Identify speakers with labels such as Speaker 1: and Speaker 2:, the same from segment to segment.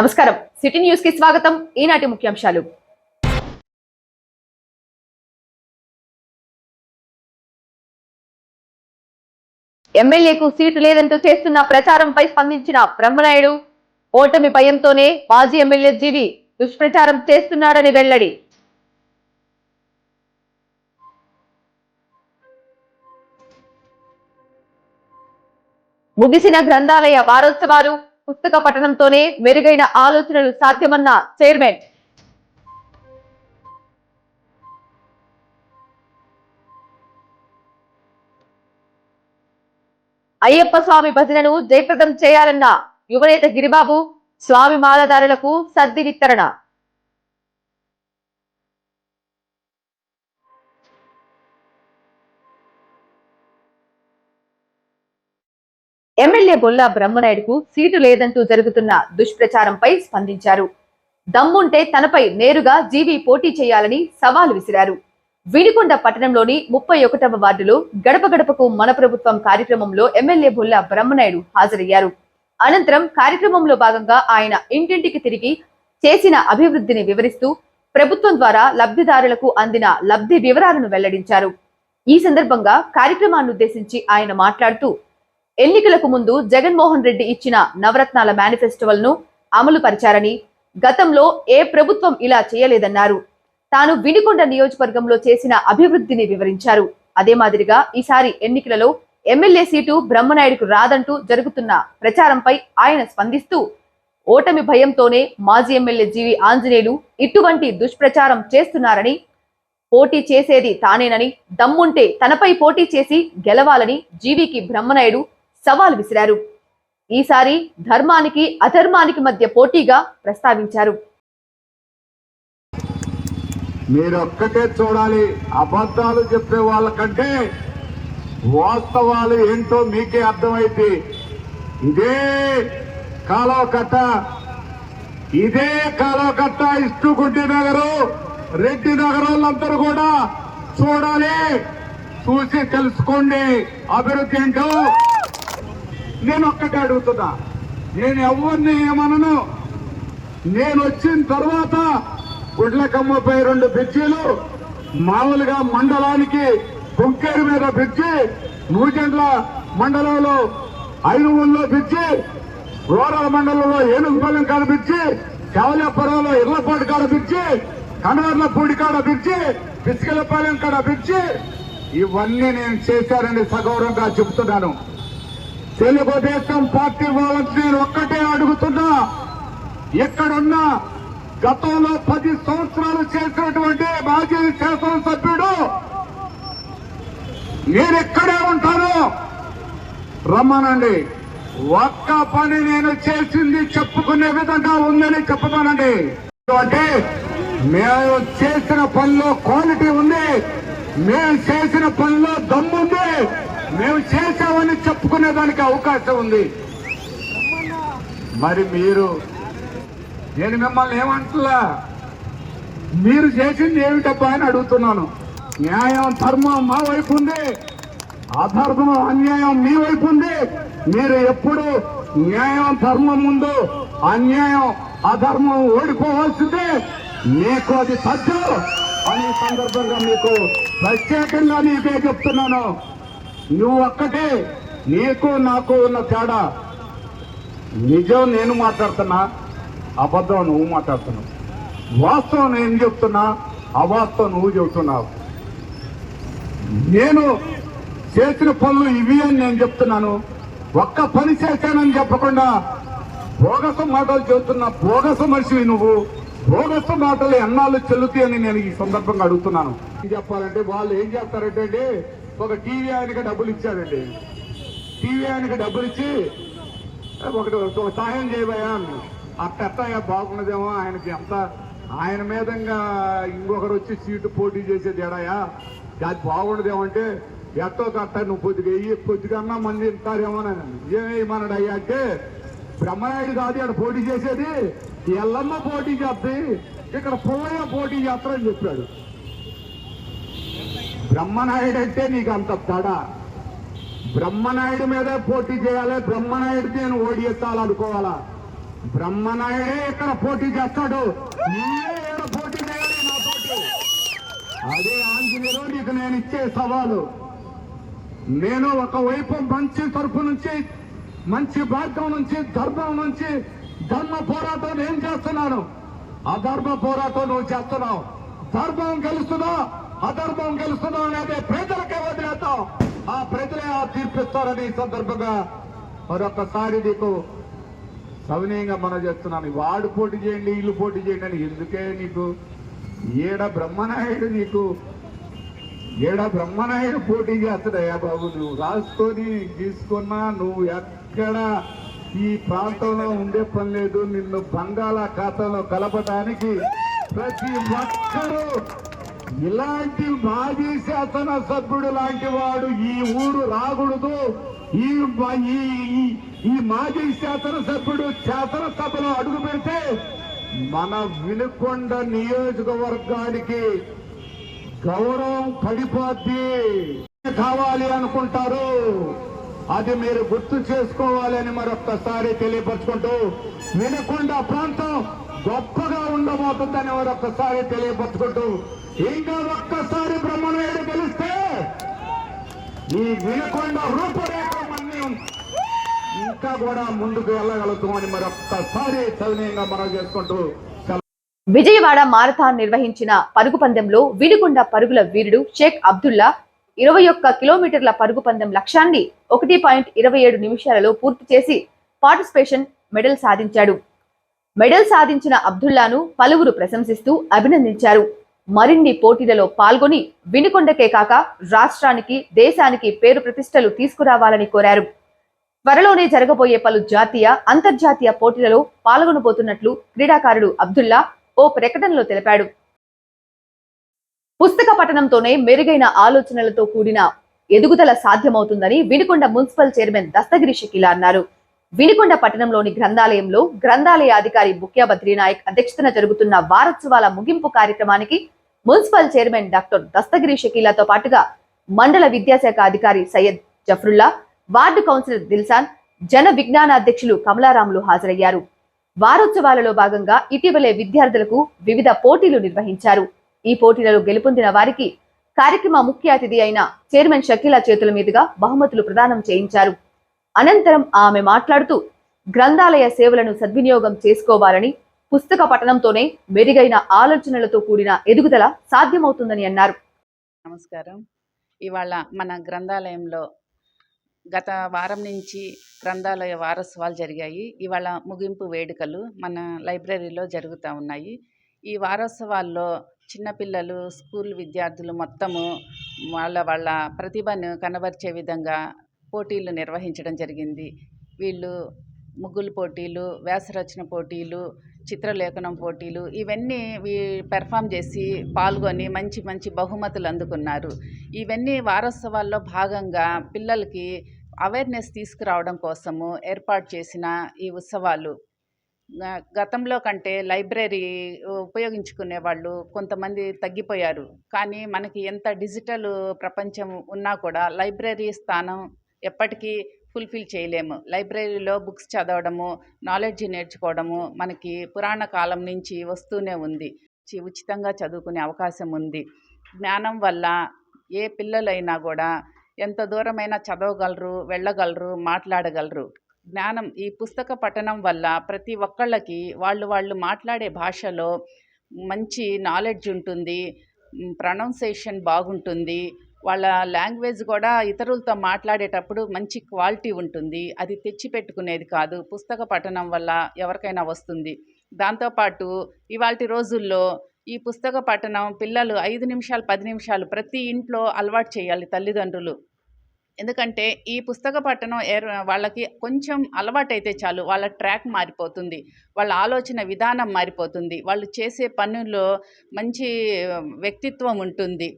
Speaker 1: నమస్కారం. సిటీ న్యూస్కి స్వాగతం. ఈనాటి ముఖ్యాంశాలు. ఎమ్మెల్యేకు సీటు లేదంటూ చేస్తున్న ప్రచారంపై స్పందించిన బ్రహ్మనాయుడు ఓటమి భయంతోనే మాజీ ఎమ్మెల్యే జీవి దుష్ప్రచారం చేస్తున్నాడని వెల్లడి. ముగిసిన గ్రంథాలయ వారోత్సవాలు పుస్తక పఠనంతోనే మెరుగైన ఆలోచనలు సాధ్యమన్న చైర్మన్. అయ్యప్ప స్వామి భజనను జయప్రదం చేయాలన్న యువనేత గిరిబాబు స్వామి మాలదారులకు సర్ది విత్తరణ. ఎమ్మెల్యే బొల్లా బ్రహ్మనాయుడుకు సీటు లేదంటూ జరుగుతున్న దుష్ప్రచారంపై స్పందించారు. దమ్ముంటే తనపై నేరుగా జీవి పోటీ చేయాలని సవాలు విసిరారు. వినుకొండ పట్టణంలోని ముప్పై ఒకటవ వార్డులో గడప గడపకు మన ప్రభుత్వం కార్యక్రమంలో ఎమ్మెల్యే బొల్లా బ్రహ్మనాయుడు హాజరయ్యారు. అనంతరం కార్యక్రమంలో భాగంగా ఆయన ఇంటింటికి తిరిగి చేసిన అభివృద్ధిని వివరిస్తూ ప్రభుత్వం ద్వారా లబ్ధిదారులకు అందిన లబ్ధి వివరాలను వెల్లడించారు. ఈ సందర్భంగా కార్యక్రమాన్ని ఉద్దేశించి ఆయన మాట్లాడుతూ ఎన్నికలకు ముందు జగన్మోహన్ రెడ్డి ఇచ్చిన నవరత్నాల మేనిఫెస్టోలను అమలు పరిచారని గతంలో ఏ ప్రభుత్వం ఇలా చేయలేదన్నారు. తాను వినుకొండ నియోజకవర్గంలో చేసిన అభివృద్ధిని వివరించారు. అదే మాదిరిగా ఈసారి ఎన్నికలలో ఎమ్మెల్యే సీటు బ్రహ్మనాయుడుకు రాదంటూ జరుగుతున్న ప్రచారంపై ఆయన స్పందిస్తూ ఓటమి భయంతోనే మాజీ ఎమ్మెల్యే జీవి ఆంజనేయులు ఇటువంటి దుష్ప్రచారం చేస్తున్నారని పోటీ చేసేది తానేనని దమ్ముంటే తనపై పోటీ చేసి గెలవాలని జీవికి బ్రహ్మనాయుడు సవాల్ విసిరారు. ఈసారి ధర్మానికి అధర్మానికి మధ్య పోటీగా ప్రస్తావించారు.
Speaker 2: మీరు ఒక్కటే చూడాలి అబద్ధాలు చెప్పే వాళ్ళకంటే వాస్తవాలు ఏంటో మీకే అర్థమైంది ఇదే కాలువ కట్ట ఇదే కాలువ కట్ట ఇష్టుగుడ్డి నగరు రెడ్డి నగరాలందరూ కూడా చూడాలి. చూసి తెలుసుకోండి అభివృద్ధి ఏంటో. నేను ఒక్కటే అడుగుతున్నా. నేను ఎవరిని ఏమనను? నేను వచ్చిన తర్వాత గుడ్లకమ్మపై రెండు బ్రిడ్జీలు మామూలుగా మండలానికి కుంకేరు మీద బ్రిడ్జి నూజెండ్ల మండలంలో ఐనుగుల్లో బ్రిడ్జి రూరల్ మండలంలో ఏనుగుపల్లెం కాడ బ్రిడ్జి కవలపురంలో ఇర్లపాటి కాడ బ్రిడ్జి కనవర్ల పూడి కాడ బ్రిడ్జి పిచ్చికలపాలెం కాడ బ్రిడ్జి. ఇవన్నీ నేను చేశానని సగౌరవంగా చెబుతున్నాను తెలుగుదేశం పార్టీ వాళ్ళకి నేను ఒక్కటే అడుగుతున్నా. ఎక్కడున్నా గతంలో పది సంవత్సరాలు చేసినటువంటి మాజీ శాసనసభ్యుడు నేను ఎక్కడే ఉంటాను? రమ్మనండి. ఒక్క పని నేను చేసింది చెప్పుకునే విధంగా ఉందని చెప్తానండి. అంటే మేము చేసిన పనిలో క్వాలిటీ ఉంది. మేము చేసిన పనిలో దమ్ముంది. మేము చేశామని చెప్పుకునే దానికి అవకాశం ఉంది. మరి మీరు నేను మిమ్మల్ని ఏమంటున్నా మీరు చేసింది ఏమిటబ్బా అని అడుగుతున్నాను. న్యాయం ధర్మం మా వైపు ఉంది. అధర్మం అన్యాయం మీ వైపు ఉంది. మీరు ఎప్పుడు న్యాయం ధర్మం ముందు అన్యాయం అధర్మం ఓడిపోవాల్సిందే. మీకు అది సత్యం. అని సందర్భంగా మీకు ప్రత్యేకంగా నీకే చెప్తున్నాను. నువ్వు ఒక్కటే నీకు నాకు ఉన్న తేడా. నిజం నేను మాట్లాడుతున్నా అబద్ధం నువ్వు మాట్లాడుతున్నావు. వాస్తవం నేను చెప్తున్నా అవాస్తవం నువ్వు చెబుతున్నావు. నేను చేసిన పనులు ఇవి అని నేను చెప్తున్నాను. ఒక్క పని చేశానని చెప్పకుండా బోగస మాటలు చెబుతున్నా బోగస మనిషివి నువ్వు. బోగస మాటలు ఎన్నాళ్ళు చెల్లుతాయని నేను ఈ సందర్భంగా అడుగుతున్నాను. చెప్పాలంటే వాళ్ళు ఏం చేస్తారంటే ఒక టీవీ ఆయనకి డబ్బులు ఇచ్చాడండి టీవీ ఆయనకి డబ్బులు ఇచ్చి ఒకటి ఒక సహాయం చేయబోయా అట్టయ్య బాగున్నదేమో ఆయనకి ఎంత? ఆయన మీదంగా ఇంకొకరు వచ్చి సీటు పోటీ చేసేది ఎడాయా అది బాగుండదేమో అంటే ఎట్టో కట్ట నువ్వు కొద్దిగా వెయ్యి కొద్దిగా అన్నా మంది ఇస్తారేమో ఏమేయమన్నాడు అయ్యా అంటే బ్రహ్మనాయుడు కాదు ఇక్కడ పోటీ చేసేది. ఎల్లమ్మ పోటీ చేస్తే ఇక్కడ పుల్లయ్య పోటీ చేస్తారని చెప్పాడు. బ్రహ్మనాయుడు అంటే నీకు అంత తడ. బ్రహ్మనాయుడు మీదే పోటీ చేయాలి బ్రహ్మనాయుడికి నేను ఓడియెత్తాలనుకోవాలా బ్రహ్మనాయుడే ఇక్కడ పోటీ చేస్తాడు. నీవే పోటీ చేయాలి నా పోటీ. అదే ఆంజనేయులు నీకు నేను ఇచ్చే సవాలు. నేను ఒకవైపు మంచి తరపు నుంచి మంచి భాగం నుంచి ధర్మం నుంచి ధర్మ పోరాటం నేను చేస్తున్నాను? అధర్మ పోరాటం నువ్వు చేస్తున్నావు. ధర్మం గెలుస్తుందా? అధర్మం గెలుస్తుందా అనేది ప్రజలకే వదిలేద్దాం. ఆ ప్రజలే ఆ తీర్పిస్తారని ఈ సందర్భంగా మరొకసారి నీకు సవినయంగా మనం చేస్తున్నాను. వాడు పోటీ చేయండి ఇల్లు పోటీ చేయండి అని ఎందుకే నీకు? ఏడ బ్రహ్మనాయుడు నీకు? ఏడ బ్రహ్మనాయుడు పోటీ చేస్తాడయ్యా బాబు? నువ్వు రాసుకొని తీసుకున్నా నువ్వు ఎక్కడ ఈ ప్రాంతంలో ఉండే పని లేదు. నిన్ను బంగాళాఖాతంలో కలపడానికి ప్రతి ఒక్కరూ ఇలాంటి మాజీ శాసన సభ్యుడు లాంటి వాడు ఈ ఊరు రాకూడదు. ఈ ఈ ఈ మాజీ శాసన సభ్యుడు శాసనసభలో అడుగు పెడితే మన వినుకొండ నియోజకవర్గానికి గౌరవం పడిపోద్ది. కావాలి అనుకుంటారు. అది మీరు గుర్తు చేసుకోవాలని మరొక్కసారి తెలియపరచుకుంటూ వినకుండా ప్రాంతం గొప్పగా ఉండబోతుందని మరొక్కసారి తెలియపరచుకుంటూ ఇంకా ఒక్కసారి బ్రహ్మణుడు గెలిస్తే ఈ వినకొండ రూపురేఖ ఇంకా కూడా ముందుకు వెళ్ళగలుగుతామని మరొక్కసారి సవినయంగా మనం చేసుకుంటూ
Speaker 1: విజయవాడ మారథాన్ నిర్వహించిన పరుగు పందెంలో వినుకొండ పరుగుల వీరుడు షేక్ అబ్దుల్లా ఇరవై ఒక్క కిలోమీటర్ల పరుగు పందెం లక్ష్యాన్ని ఒకటి పాయింట్ ఇరవై ఏడు నిమిషాలలో పూర్తి చేసి పార్టిసిపేషన్ మెడల్ సాధించాడు. మెడల్ సాధించిన అబ్దుల్లాను పలువురు ప్రశంసిస్తూ అభినందించారు. మరిన్ని పోటీలలో పాల్గొని వినుకొండకే కాక రాష్ట్రానికి దేశానికి పేరు ప్రతిష్టలు తీసుకురావాలని కోరారు. త్వరలోనే జరగబోయే పలు జాతీయ అంతర్జాతీయ పోటీలలో పాల్గొనబోతున్నట్లు క్రీడాకారుడు అబ్దుల్లా ఓ ప్రకటనలో తెలిపాడు. పుస్తక పఠనంతోనే మెరుగైన ఆలోచనలతో కూడిన ఎదుగుదల సాధ్యమవుతుందని వినుకొండ మున్సిపల్ చైర్మన్ దస్తగిరి షకిల అన్నారు. వినుకొండ పట్టణంలోని గ్రంథాలయంలో గ్రంథాలయ అధికారి ముఖ్య బద్రీనాయక్ అధ్యక్షతన జరుగుతున్న వారోత్సవాల ముగింపు కార్యక్రమానికి మున్సిపల్ చైర్మన్ డాక్టర్ దస్తగిరి షకీలాతో పాటుగా మండల విద్యాశాఖ అధికారి సయ్యద్ జఫరుల్లా వార్డు కౌన్సిలర్ దిల్సాన్ జన విజ్ఞాన అధ్యక్షులు కమలారాములు హాజరయ్యారు. వారోత్సవాలలో భాగంగా ఇటీవలే విద్యార్థులకు వివిధ పోటీలు నిర్వహించారు. ఈ పోటీలలో గెలుపొందిన వారికి కార్యక్రమ ముఖ్య అతిథి అయిన చైర్మన్ షకీలా చేతుల మీదుగా బహుమతులు ప్రదానం చేయించారు. అనంతరం ఆమె మాట్లాడుతూ గ్రంథాలయ సేవలను సద్వినియోగం చేసుకోవాలని పుస్తక పఠనంతోనే మెరుగైన ఆలోచనలతో కూడిన ఎదుగుదల సాధ్యమవుతుందని అన్నారు.
Speaker 3: నమస్కారం. ఇవాళ మన గ్రంథాలయంలో గత వారం నుంచి గ్రంథాలయ వారోత్సవాలు జరిగాయి. ఇవాళ ముగింపు వేడుకలు మన లైబ్రరీలో జరుగుతూ ఉన్నాయి. ఈ వారోత్సవాల్లో చిన్నపిల్లలు స్కూల్ విద్యార్థులు మొత్తము వాళ్ళ వాళ్ళ ప్రతిభను కనబరిచే విధంగా పోటీలు నిర్వహించడం జరిగింది. వీళ్ళు ముగ్గులు పోటీలు వ్యాసరచన పోటీలు చిత్రలేఖనం పోటీలు ఇవన్నీ వీ పెర్ఫామ్ చేసి పాల్గొని మంచి మంచి బహుమతులు అందుకున్నారు. ఇవన్నీ వారోత్సవాల్లో భాగంగా పిల్లలకి అవేర్నెస్ తీసుకురావడం కోసము ఏర్పాటు చేసిన ఈ ఉత్సవాలు గతంలో కంటే లైబ్రరీ ఉపయోగించుకునే వాళ్ళు కొంతమంది తగ్గిపోయారు. కానీ మనకి ఎంత డిజిటల్ ప్రపంచం ఉన్నా కూడా లైబ్రరీ స్థానం ఎప్పటికీ ఫుల్ఫిల్ చేయలేము. లైబ్రరీలో బుక్స్ చదవడము నాలెడ్జ్ నేర్చుకోవడము మనకి పురాణ కాలం నుంచి వస్తూనే ఉంది. చి- ఉచితంగా చదువుకునే అవకాశం ఉంది. జ్ఞానం వల్ల ఏ పిల్లలైనా కూడా ఎంత దూరమైనా చదవగలరు వెళ్ళగలరు మాట్లాడగలరు. జ్ఞానం ఈ పుస్తక పఠనం వల్ల ప్రతి ఒక్కళ్ళకి వాళ్ళు వాళ్ళు మాట్లాడే భాషలో మంచి నాలెడ్జ్ ఉంటుంది ప్రొనౌన్సేషన్ బాగుంటుంది వాళ్ళ లాంగ్వేజ్ కూడా ఇతరులతో మాట్లాడేటప్పుడు మంచి క్వాలిటీ ఉంటుంది. అది తెచ్చిపెట్టుకునేది కాదు పుస్తక పఠనం వల్ల ఎవరికైనా వస్తుంది. దాంతోపాటు ఇవాళ రోజుల్లో ఈ పుస్తక పఠనం పిల్లలు ఐదు నిమిషాలు పది నిమిషాలు ప్రతి ఇంట్లో అలవాటు చేయాలి తల్లిదండ్రులు. ఎందుకంటే ఈ పుస్తక పఠనం ఏర్ వాళ్ళకి కొంచెం అలవాటైతే చాలు. వాళ్ళ ట్రాక్ మారిపోతుంది. వాళ్ళ ఆలోచన విధానం మారిపోతుంది. వాళ్ళు చేసే పనుల్లో మంచి వ్యక్తిత్వం ఉంటుంది.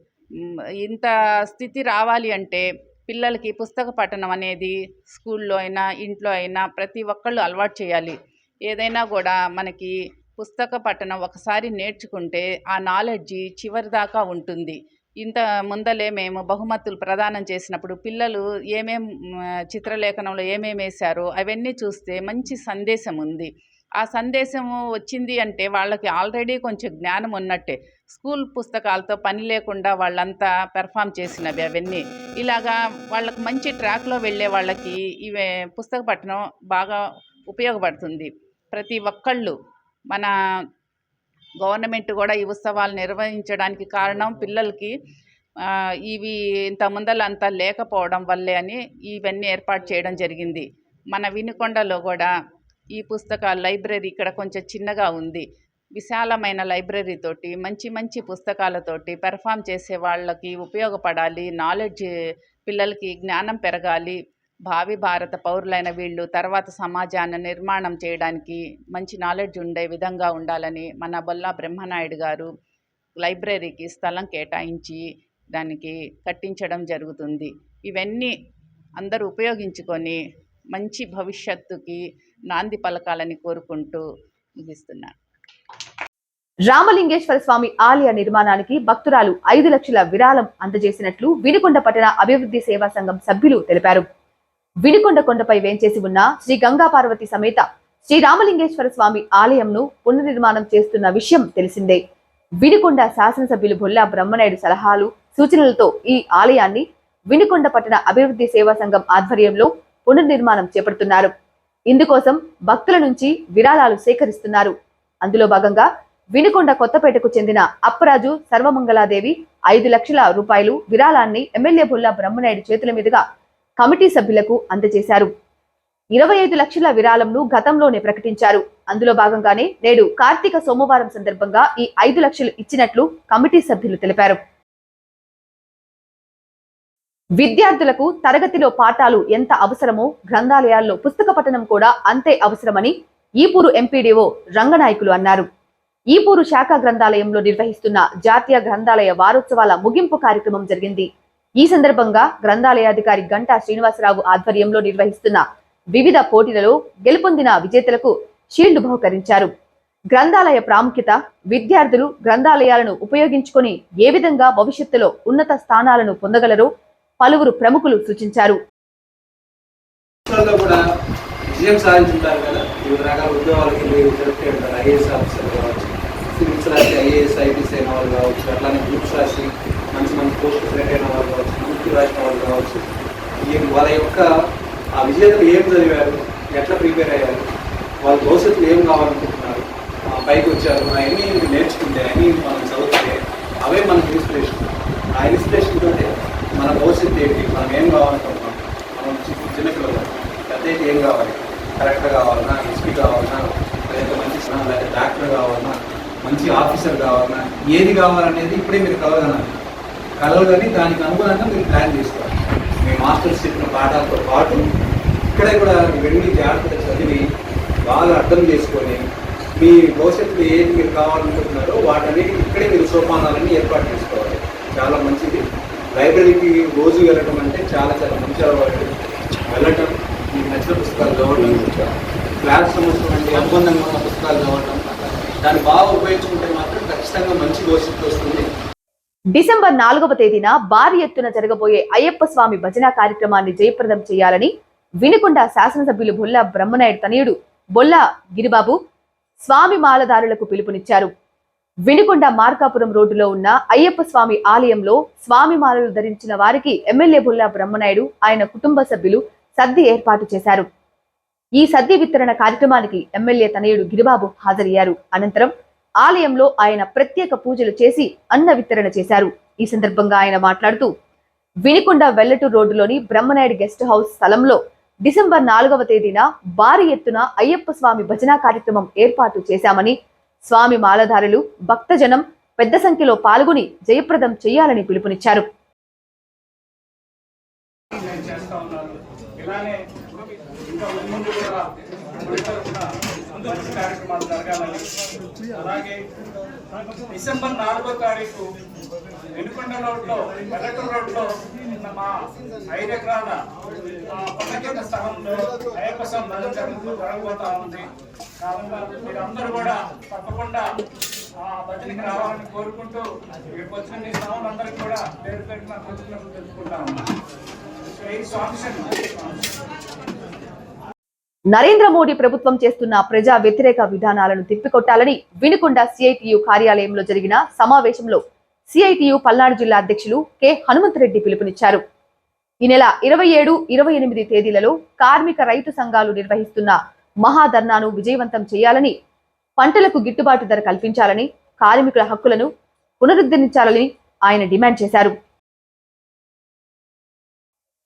Speaker 3: ఇంత స్థితి రావాలి అంటే పిల్లలకి పుస్తక పఠనం అనేది స్కూల్లో అయినా ఇంట్లో అయినా ప్రతి ఒక్కళ్ళు అలవాటు చేయాలి. ఏదైనా కూడా మనకి పుస్తక పఠనం ఒకసారి నేర్చుకుంటే ఆ నాలెడ్జి చివరి దాకా ఉంటుంది. ఇంత ముందలే మేము బహుమతులు ప్రదానం చేసినప్పుడు పిల్లలు ఏమేం చిత్రలేఖనంలో ఏమేమి వేశారో అవన్నీ చూస్తే మంచి సందేశం ఉంది. ఆ సందేశము వచ్చింది అంటే వాళ్ళకి ఆల్రెడీ కొంచెం జ్ఞానం ఉన్నట్టే. స్కూల్ పుస్తకాలతో పని లేకుండా వాళ్ళంతా పెర్ఫామ్ చేసినవి అవన్నీ. ఇలాగా వాళ్ళకి మంచి ట్రాక్లో వెళ్ళే వాళ్ళకి ఇవే పుస్తక పఠనం బాగా ఉపయోగపడుతుంది. ప్రతి ఒక్కళ్ళు మన గవర్నమెంట్ కూడా ఈ ఉత్సవాలు నిర్వహించడానికి కారణం పిల్లలకి ఇవి ఇంత ముందల అంతా లేకపోవడం వల్లే అని ఇవన్నీ ఏర్పాటు చేయడం జరిగింది. మన వినుకొండలో కూడా ఈ పుస్తకాల లైబ్రరీ ఇక్కడ కొంచెం చిన్నగా ఉంది. విశాలమైన లైబ్రరీతోటి మంచి మంచి పుస్తకాలతోటి పెర్ఫామ్ చేసే వాళ్ళకి ఉపయోగపడాలి నాలెడ్జ్ పిల్లలకి జ్ఞానం పెరగాలి భావి భారత పౌరులైన వీళ్ళు తర్వాత సమాజాన్ని నిర్మాణం చేయడానికి మంచి నాలెడ్జ్ ఉండే విధంగా ఉండాలని మన బొల్లా బ్రహ్మనాయుడు గారు లైబ్రరీకి స్థలం కేటాయించి దానికి కట్టించడం జరుగుతుంది. ఇవన్నీ అందరూ ఉపయోగించుకొని మంచి భవిష్యత్తుకి నాంది పలకాలని కోరుకుంటూ ముగిస్తున్నాను.
Speaker 1: రామలింగేశ్వర స్వామి ఆలయ నిర్మాణానికి భక్తురాలు ఐదు లక్షల విరాళం అందజేసినట్లు వినుకొండ పట్టణ అభివృద్ధి సేవా సంఘం సభ్యులు తెలిపారు. వినుకొండ కొండపై వేంచేసి ఉన్న శ్రీ గంగా పార్వతి సమేత శ్రీ రామలింగేశ్వర స్వామి ఆలయంను పునర్నిర్మాణం చేస్తున్న విషయం తెలిసిందే. వినుకొండ శాసనసభ్యులు బొల్లా బ్రహ్మనాయుడు సలహాలు సూచనలతో ఈ ఆలయాన్ని వినుకొండ పట్టణ అభివృద్ధి సేవా సంఘం ఆధ్వర్యంలో పునర్నిర్మాణం చేపడుతున్నారు. ఇందుకోసం భక్తుల నుంచి విరాళాలు సేకరిస్తున్నారు. అందులో భాగంగా వినుకొండ కొత్తపేటకు చెందిన అప్పరాజు సర్వమంగళాదేవి ఐదు లక్షల రూపాయలు విరాళాన్ని ఎమ్మెల్యే బుల్లా బ్రహ్మనాయుడు చేతుల మీదుగా కమిటీ సభ్యులకు అందజేశారు. ఇరవై ఐదు లక్షల విరాళంను గతంలోనే ప్రకటించారు. అందులో భాగంగానే నేడు కార్తీక సోమవారం సందర్భంగా ఈ ఐదు లక్షలు ఇచ్చినట్లు కమిటీ సభ్యులు తెలిపారు. విద్యార్థులకు తరగతిలో పాఠాలు ఎంత అవసరమో గ్రంథాలయాల్లో పుస్తక పఠనం కూడా అంతే అవసరమని ఈపూరు ఎంపీడీఓ రంగనాయకులు అన్నారు. ఈపూరు శాఖ గ్రంథాలయంలో నిర్వహిస్తున్న జాతీయ గ్రంథాలయ వారోత్సవాల ముగింపు కార్యక్రమం జరిగింది. ఈ సందర్భంగా గ్రంథాలయాధికారి గంటా శ్రీనివాసరావు ఆధ్వర్యంలో నిర్వహిస్తున్న వివిధ పోటీలలో గెలుపొందిన విజేతలకు షీల్డ్ బహుకరించారు. గ్రంథాలయ ప్రాముఖ్యత విద్యార్థులు గ్రంథాలయాలను ఉపయోగించుకొని ఏ విధంగా భవిష్యత్తులో ఉన్నత స్థానాలను పొందగలరో పలువురు ప్రముఖులు సూచించారు.
Speaker 4: విజయం సాధించుంటారు కదా? వివిధ రకాల ఉద్యోగాలకి మీరు సెలెక్ట్ ఉంటారు ఐఏఎస్ ఆఫీసర్ కావచ్చు సివిల్స్ రాసి ఐఏఎస్ ఐపీఎస్ అయిన వాళ్ళు కావచ్చు అట్లానే గ్రూప్స్ రాసి మంచి మంచి పోస్ట్ సెలెక్ట్ అయిన వాళ్ళు కావచ్చు గుర్తు రాసిన వాళ్ళు కావచ్చు ఈ వాళ్ళ యొక్క ఆ విజేతలు ఏం చదివారు ఎట్లా ప్రిపేర్ అయ్యారు వాళ్ళ భవిష్యత్తులో ఏం కావాలనుకుంటున్నారు ఆ పైకి వచ్చారు అవన్నీ నేర్చుకుంటే అన్నీ మనం చదివితే అవే మనకి ఇన్స్పిరేషన్ ఆ ఇన్స్పిరేషన్ తోటే మన భవిష్యత్తు ఏంటి మనం ఏం కావాలనుకుంటున్నాం మనం చిన్న చిన్నపిల్లలు పెద్ద అయితే ఏం కావాలి కరెక్టర్ కావాలన్నా ఎస్పీ కావాలన్నా లేదా మంచి స- డాక్టర్ కావాలన్నా మంచి ఆఫీసర్ కావాలన్నా ఏది కావాలనేది ఇప్పుడే మీరు కలగనాలి కలవగానే దానికి అనుగుణంగా మీరు ప్లాన్ చేసుకోవాలి. మీ మాస్టర్స్ చెప్పిన పాఠాలతో పాటు ఇక్కడే కూడా వెళ్ళి జాగ్రత్తగా చదివి బాగా అర్థం చేసుకొని మీ భవిష్యత్తులో ఏది మీరు కావాలనుకుంటున్నారో వాటిని ఇక్కడే మీరు సోపానాలన్నీ ఏర్పాటు చేసుకోవాలి. చాలా మంచిది. లైబ్రరీకి రోజు వెళ్ళటం అంటే చాలా చాలా మంచి అలవాటు. వెళ్ళటం మీకు నచ్చిన పుస్తకాలు చదవడం క్లాస్ సంవత్సరం అంటే అనుబంధంగా ఉన్న పుస్తకాలు చదవటం దాన్ని బాగా ఉపయోగించుకుంటే మాత్రం ఖచ్చితంగా మంచి భవిష్యత్తు వస్తుంది.
Speaker 1: డిసెంబర్ నాలుగవ తేదీన భారీ ఎత్తున జరగబోయే అయ్యప్ప స్వామి భజన కార్యక్రమాన్ని జయప్రదం చేయాలని వినుకొండ శాసనసభ్యులు బొల్ల బ్రహ్మనాయుడు తనయుడు బొల్ల గిరిబాబు స్వామి మాలదారులకు పిలుపునిచ్చారు. వినుకొండ మార్కాపురం రోడ్డులో ఉన్న అయ్యప్ప స్వామి ఆలయంలో స్వామి మాలలు ధరించిన వారికి ఎమ్మెల్యే బొల్ల బ్రహ్మనాయుడు ఆయన కుటుంబ సభ్యులు సద్ది ఏర్పాటు చేశారు. ఈ సద్ది వితరణ కార్యక్రమానికి ఎమ్మెల్యే తనయుడు గిరిబాబు హాజరయ్యారు. అనంతరం ఆలయంలో ఆయన ప్రత్యేక పూజలు చేసి అన్న వితరణ చేశారు. ఈ సందర్భంగా ఆయన మాట్లాడుతూ వినికొండ వెల్లటూరు రోడ్డులోని బ్రహ్మనాయుడు గెస్ట్ హౌస్ స్థలంలో డిసెంబర్ నాలుగవ తేదీన భారీ ఎత్తున అయ్యప్ప స్వామి భజనా కార్యక్రమం ఏర్పాటు చేశామని స్వామి మాలధారులు భక్తజనం పెద్ద సంఖ్యలో పాల్గొని జయప్రదం చేయాలని పిలుపునిచ్చారు
Speaker 5: నేను చేస్తా ఉన్నాను ఇలానే ఇంకా ముందు కూడా గుడి తరఫున ముందు మంచి వర్గాలని అలాగే డిసెంబర్ నాలుగో తారీఖు వెనుకొండ రోడ్లో వెల్లటూరు రోడ్లో ఉన్న మా ఐదు ఎకరాల ఆ, స్థలంలో అయ్యప్ప స్వామి భజన జరగబోతా ఉంది. కాబట్టి మీరందరూ కూడా తప్పకుండా ఆ భజనకి రావాలని కోరుకుంటూ ఇక్కడికి వచ్చిన మీ స్వాములందరికీ కూడా పేరు పెట్టిన కృతజ్ఞతలు తెలుసుకుంటా ఉన్నాను స్వామి
Speaker 1: నరేంద్ర మోడీ ప్రభుత్వం చేస్తున్న ప్రజా వ్యతిరేక విధానాలను తిప్పికొట్టాలని వినుకొండ సిఐటియు కార్యాలయంలో జరిగిన సమావేశంలో సిఐటియు పల్నాడు జిల్లా అధ్యక్షులు కె. హనుమంతరెడ్డి పిలుపునిచ్చారు. ఈ నెల ఇరవై ఏడు ఇరవై ఎనిమిది తేదీలలో కార్మిక రైతు సంఘాలు నిర్వహిస్తున్న మహాధర్నాను విజయవంతం చేయాలని పంటలకు గిట్టుబాటు ధర కల్పించాలని కార్మికుల హక్కులను పునరుద్ధరించాలని ఆయన డిమాండ్ చేశారు.